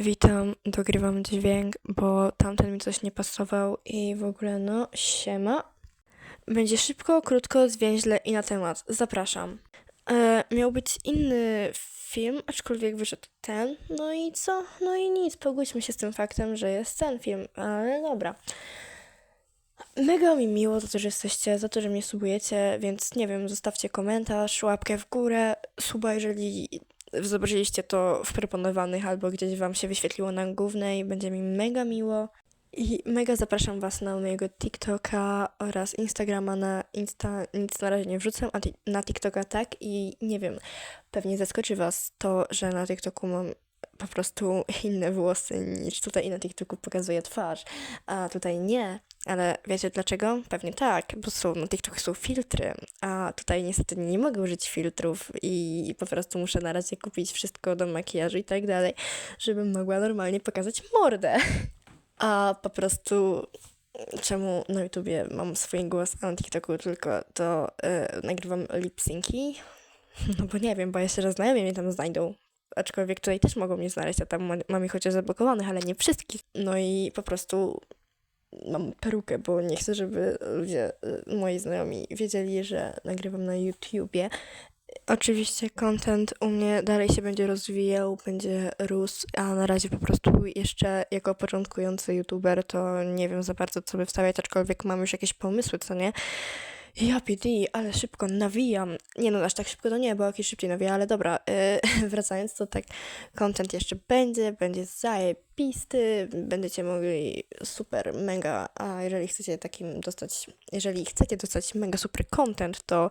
Witam, dogrywam dźwięk, bo tamten mi coś nie pasował i w ogóle no, siema. Będzie szybko, krótko, zwięźle i na temat. Zapraszam. E, miał być inny film, aczkolwiek wyszedł ten. No i co? No i nic, pogódźmy się z tym faktem, że jest ten film, ale dobra. Mega mi miło za to, że jesteście, za to, że mnie subujecie, więc nie wiem, zostawcie komentarz, łapkę w górę, suba, jeżeli zobaczyliście to w proponowanych albo gdzieś wam się wyświetliło na głównej, będzie mi mega miło. I mega zapraszam was na mojego TikToka oraz Instagrama na Insta. Nic na razie nie wrzucam, a na TikToka tak i nie wiem, pewnie zaskoczy was to, że na TikToku mam po prostu inne włosy niż tutaj i na TikToku pokazuję twarz, a tutaj nie. Ale wiecie dlaczego? Pewnie tak, bo są, na TikToku są filtry, a tutaj niestety nie mogę użyć filtrów i po prostu muszę na razie kupić wszystko do makijażu i tak dalej, żebym mogła normalnie pokazać mordę. A po prostu czemu na YouTubie mam swój głos, a na TikToku tylko to yy, nagrywam lip-synki? No bo nie wiem, bo jeszcze raz znajomi mnie tam znajdą. Aczkolwiek tutaj też mogą mnie znaleźć, a tam ma- mam ich chociaż zablokowanych, ale nie wszystkich. No i po prostu mam perukę, bo nie chcę, żeby ludzie, y, moi znajomi, wiedzieli, że nagrywam na YouTubie. Oczywiście content u mnie dalej się będzie rozwijał, będzie rósł, a na razie po prostu jeszcze jako początkujący youtuber to nie wiem za bardzo co by wstawiać, aczkolwiek mam już jakieś pomysły, co nie? Ja PD, ale szybko nawijam. Nie no, aż tak szybko to nie, bo jakieś szybciej nawija, ale dobra, yy, wracając to tak, content jeszcze będzie, będzie zajebisty, będziecie mogli super, mega, a jeżeli chcecie takim dostać, jeżeli chcecie dostać mega super content, to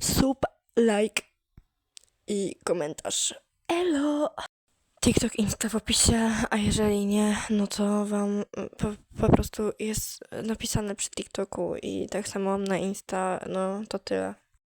sub, like i komentarz. Elo! TikTok, Insta w opisie, a jeżeli nie, no to wam po, po prostu jest napisane przy TikToku i tak samo mam na Insta, no to tyle.